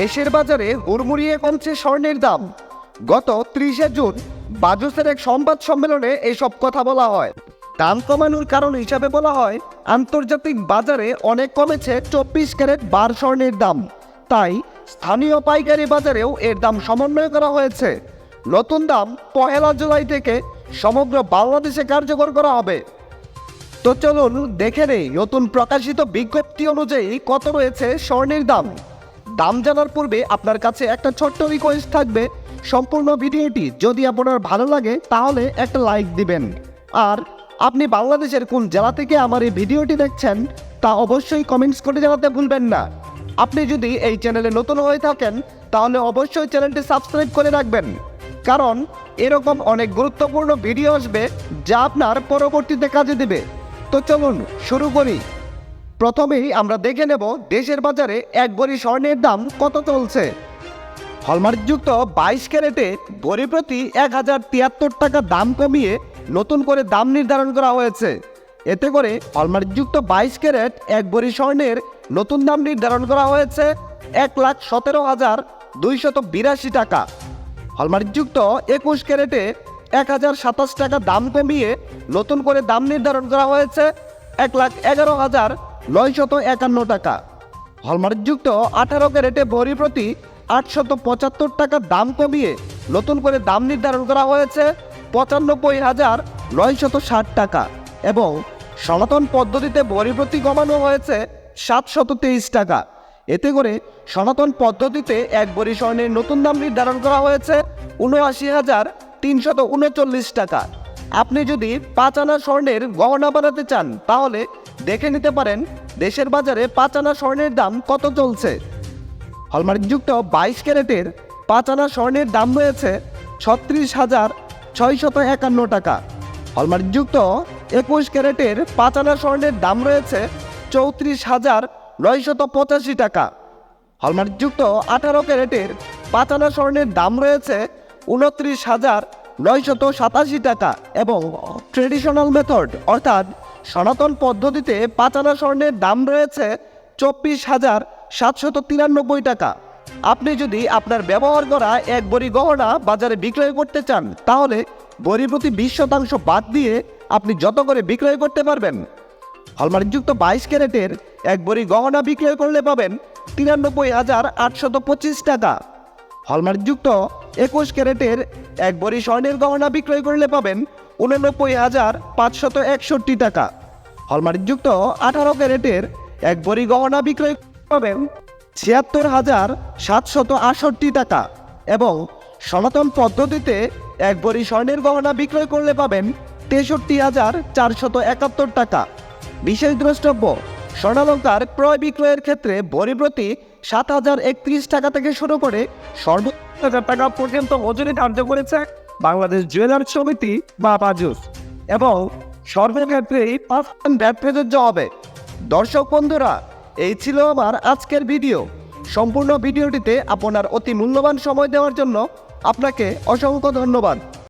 দেশের বাজারে হুড়মুড়িয়ে কমছে স্বর্ণের দাম। গত ত্রিশে জুন বাজুসের এক সংবাদ সম্মেলনে এসব কথা বলা হয়। দাম কমানোর কারণ হিসাবে বলা হয়, আন্তর্জাতিক বাজারে অনেক কমেছে চব্বিশ ক্যারেট বার স্বর্ণের দাম। তাই স্থানীয় পাইকারি বাজারেও এর দাম সমন্বয় করা হয়েছে। নতুন দাম পহেলা জুলাই থেকে সমগ্র বাংলাদেশে কার্যকর করা হবে। তো চলুন দেখে নেই নতুন প্রকাশিত বিজ্ঞপ্তি অনুযায়ী কত রয়েছে স্বর্ণের দাম। দাম জানার পূর্বে আপনার কাছে একটা ছোট্ট রিকোয়েস্ট থাকবে। সম্পূর্ণ ভিডিওটি যদি আপনার ভালো লাগে, তাহলে একটা লাইক দিবেন। আর আপনি বাংলাদেশের কোন জেলা থেকে আমার এই ভিডিওটি দেখছেন, তা অবশ্যই কমেন্টস করে জানাতে ভুলবেন না। আপনি যদি এই চ্যানেলে নতুন হয়ে থাকেন, তাহলে অবশ্যই চ্যানেলটি সাবস্ক্রাইব করে রাখবেন। কারণ এরকম অনেক গুরুত্বপূর্ণ ভিডিও আসবে, যা আপনার পরবর্তীতে কাজে দেবে। তো চলুন শুরু করি। প্রথমেই আমরা দেখে নেব দেশের বাজারে এক ভরি স্বর্ণের দাম কত চলছে। হলমার্কযুক্ত বাইশ ক্যারেটে ভরি প্রতি এক হাজার তিয়াত্তর টাকা দাম কমিয়ে নতুন করে দাম নির্ধারণ করা হয়েছে। এতে করে হলমার্কযুক্ত বাইশ ক্যারেট এক ভরি স্বর্ণের নতুন দাম নির্ধারণ করা হয়েছে এক লাখ সতেরো হাজার দুইশত বিরাশি টাকা। হলমার্কযুক্ত একুশ ক্যারেটে এক হাজার সাতাশ টাকা দাম কমিয়ে নতুন করে দাম নির্ধারণ করা হয়েছে এক লাখ এগারো হাজার নয়শত একান্ন টাকা। হলমার্কযুক্ত আঠারো ক্যারেটে ভরি প্রতি আটশত পঁচাত্তর টাকা দাম কমিয়ে নতুন করে দাম নির্ধারণ করা হয়েছে পঁচানব্বই হাজার নয়শত ষাট টাকা এবং সনাতন পদ্ধতিতে ভরি প্রতি কমানো হয়েছে সাতশত তেইশ টাকা। এতে করে সনাতন পদ্ধতিতে এক ভরি স্বর্ণের নতুন দাম নির্ধারণ করা হয়েছে উনআশি হাজার তিনশত উনচল্লিশ টাকা। আপনি যদি পাঁচ আনা স্বর্ণের গহনা বানাতে চান, তাহলে দেখে নিতে পারেন দেশের বাজারে পাঁচ আনা স্বর্ণের দাম কত চলছে। হলমার্কযুক্ত বাইশ ক্যারেটের পাঁচ আনা স্বর্ণের দাম রয়েছে ছত্রিশ হাজার ছয়শত একান্ন টাকা। হলমার্কযুক্ত একুশ ক্যারেটের পাঁচ আনা স্বর্ণের দাম রয়েছে চৌত্রিশ হাজার নয়শত পঁচাশি টাকা। হলমার্কযুক্ত আঠারো ক্যারেটের পাঁচ আনা স্বর্ণের দাম রয়েছে উনত্রিশ হাজার নয়শত সাতাশি টাকা এবং ট্রেডিশনাল মেথড, অর্থাৎ সনাতন পদ্ধতিতে পাঁচ আনা স্বর্ণের দাম রয়েছে চব্বিশ হাজার সাতশত তিরানব্বই টাকা। আপনি যদি আপনার ব্যবহার করা এক বড়ি গহনা বাজারে বিক্রয় করতে চান, তাহলে বড়ি প্রতি বিশ শতাংশ বাদ দিয়ে আপনি যত করে বিক্রয় করতে পারবেন। হলমার্কযুক্ত বাইশ ক্যারেটের এক বড়ি গহনা বিক্রয় করলে পাবেন তিরানব্বই হাজার আটশত পঁচিশ টাকা। হলমার্কযুক্ত একুশ ক্যারেটের এক বড়ি স্বর্ণের গহনা বিক্রয় করলে পাবেন উননব্বই হাজার পাঁচশত একষট্টি টাকা। হলমার্কযুক্ত আঠারো ক্যারেটের এক বড়ি গহনা বিক্রয় পাবেন ছিয়াত্তর হাজার সাতশত আটষট্টি টাকা এবং সনাতন পদ্ধতিতে এক বড়ি স্বর্ণের গহনা বিক্রয় করলে পাবেন তেষট্টি হাজার চারশত একাত্তর টাকা। বিশেষ দ্রষ্টব্য, স্বর্ণালঙ্কার ক্রয় বিক্রয়ের ক্ষেত্রে বড়ি প্রতি সাত হাজার একত্রিশ টাকা থেকে শুরু করে সর্বোচ্চ হাজার টাকা পর্যন্ত মজুরি ধার্য করেছে বাংলাদেশ জুয়েলার সমিতি বা বাজুস এবং সর্বের ক্ষেত্রেই পাঁচ ব্যাট প্রযোজ্য হবে দর্শক বন্ধুরা, এই ছিল আমার আজকের ভিডিও। সম্পূর্ণ ভিডিওটিতে আপনার অতি মূল্যবান সময় দেওয়ার জন্য আপনাকে অসংখ্য ধন্যবাদ।